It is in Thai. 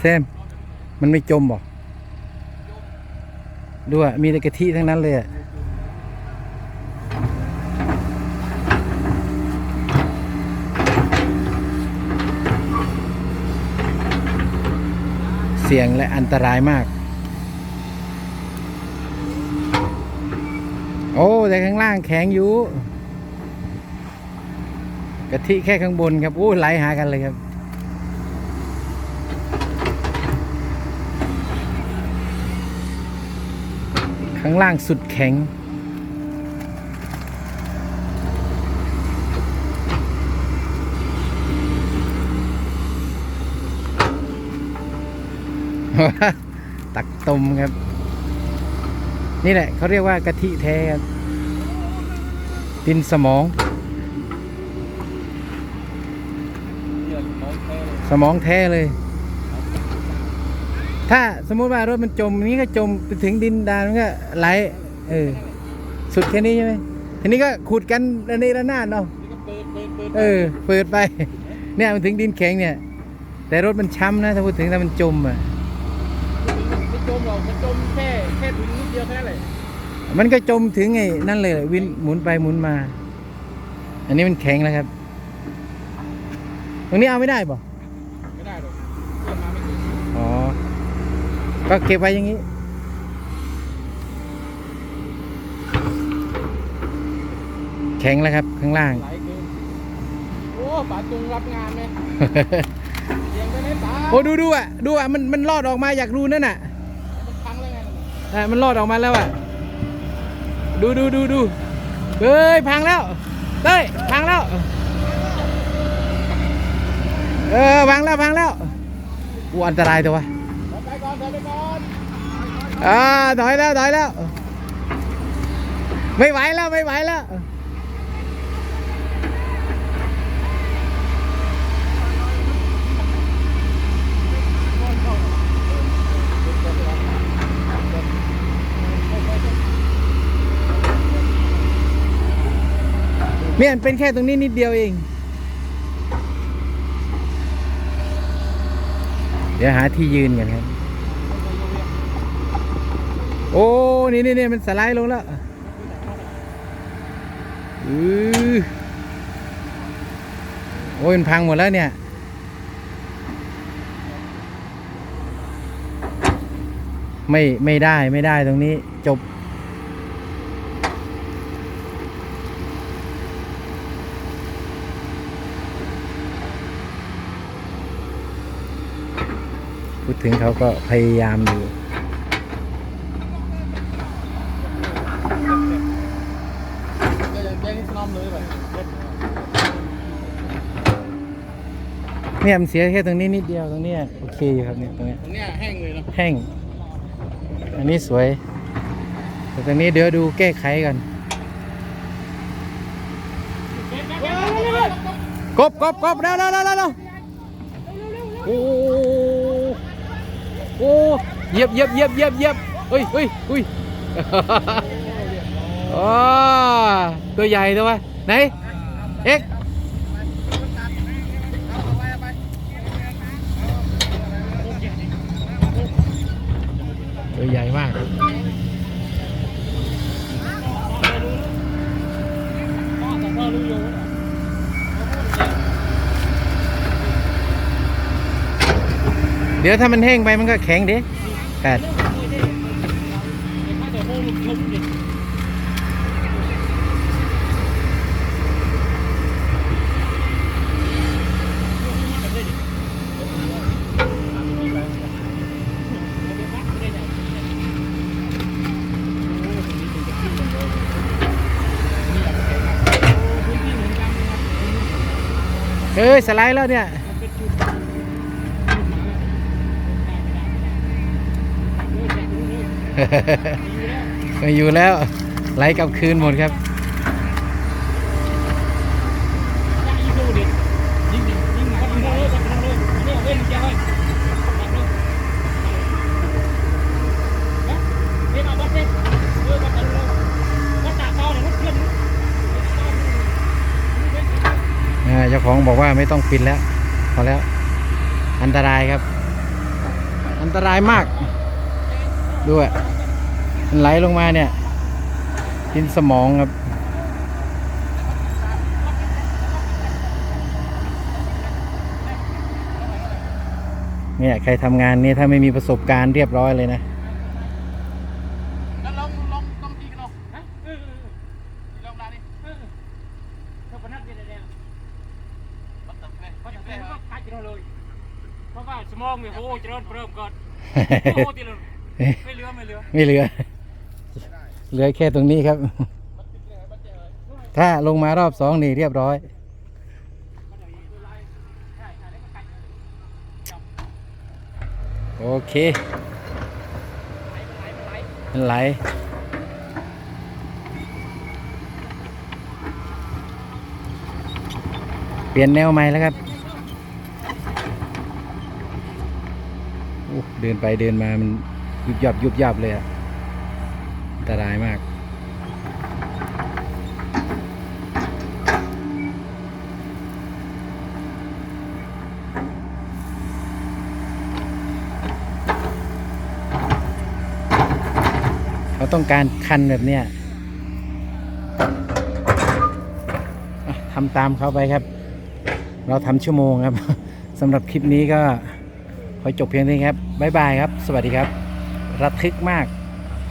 แซม มันไม่จมบอกดูอะ มีแต่กะทิทั้งนั้นเลยอะเสี่ยงและอันตรายมาก โอ้ แต่ข้างล่างแข็งอยู่กะทิแค่ข้างบนครับ โอ้ไหลหากันเลยครับ ข้างล่างสุดแข็ง ตักตมครับ นี่แหละเขาเรียกว่ากะทิแท้ครับดินสมอง สมองแท้เลย ถ้าสมมุติว่ารถมันจมนี้ก็จมไปถึงดินดานมันก็ไหลเออสุดแค่นี้ใช่ไหมทีนี้ก็ขุดกันระเนระนาดเนาะเออเปิดไป เนี่ยมันถึงดินแข็งเนี่ย แต่รถมันช้ำนะถ้าพูดถึงถ้ามันจมอะไม่จมหรอกมันจมแค่แค่ถึงนิดเดียวแค่นั้นแหละมันก็จมถึงไอ้นั่นเลยวินหมุนไปหมุนมา อันนี้มันแข็งแล้วครับ ตรงนี้เอาไม่ได้ป่ะ ไม่ได้หรอกเพื่อนมาไม่ถึง อ๋อ ก็เก็บไว้อย่างนี้ แข็งแล้วครับข้างล่างไหลเกินโอ้ป๋าจุงรับงานไหมเสียงไปไหนป๋าโอ้ดูดูอะดูอะมันมันรอดออกมาอยากรูนั่นน่ะมันพังแล้วไงนั่นน่ะอะมันรอดออกมาแล้วอะ ดูดูดูดูเฮ้ยพังแล้วเต้ยพังแล้ว เออพังแล้วพังแล้วอู้อันตรายตัววะ ถอยไปก่อนถอยไปก่อน อ่าถอยแล้วถอยแล้ว ไม่ไหวแล้วไม่ไหวแล้วเนี่ยนเป็นแค่ตรงนี้นิดเดียวเอง เดี๋ยวหาที่ยืนกันครับ โอ้ นี่นี่นี่มันสไลด์ลงแล้วอือโอ้ยมันพังหมดแล้วเนี่ยไม่ไม่ได้ไม่ได้ตรงนี้จบ พูดถึงเขาก็พยายามอยู่ ก็ยังแจ้งสนอม เลยแบบเนี่ยมันเสียแค่ตรงนี้นิดเดียวตรงเนี้ยโอเคอยู่ครับเนี่ยตรงเนี้ยตรงเนี้ยแห้งเลยเนาะแห้ง อันนี้สวย แต่ตรงนี้เดี๋ยวดูแก้ไขก่อนกบกบกบเร็วเร็วเร็วเร็วเร็วโอ้โอ้เหยียบเหยียบเหยียบเหยียบเหยียบเฮ้ยเฮ้ยเฮ้ย อ๋อตัวใหญ่ตัววะไหน เอ็กตัวใหญ่มากเดี๋ยวถ้ามันแห้งไปมันก็แข็งเด้กัด เอ้ยสไลด์แล้วเนี่ยไม่อยู่แล้วไหลกลับคืนหมดครับ อ่า เจ้าของบอกว่าไม่ต้องปิดแล้วพอแล้ว อันตรายครับ อันตรายมากดูอะมันไหลลงมาเนี่ยกินสมองครับเนี่ยใครทำงานนี่ถ้าไม่มีประสบการณ์เรียบร้อยเลยนะ แล้วลองลองลองตีกันลองฮะเออเออเออลองดาดิเออเท่าพนักงานเนี่ยวัดตับแม่วัดตับแม่ก็ขายกินเอาเลย เพราะว่าส มองเนี่ยโอ้เจริญเพิ่มก่อนโอ้ตีเลยไม่เหลือไม่เหลือไม่เหลือเหลือแค่ตรงนี้ครับ ถ้าลงมารอบสองนี่เรียบร้อยโอเคมันไหลเปลี่ยนแนวใหม่แล้วครับโอ้ เดินไปเดินมามันยุบยับยุบยับเลยอะอันตรายมากเขาต้องการคันแบบเนี้ยทำตามเขาไปครับ เราทำชั่วโมงครับสำหรับคลิปนี้ก็ ขอจบเพียงเท่านี้ครับ บ๊ายบายครับ สวัสดีครับ ระทึกมาก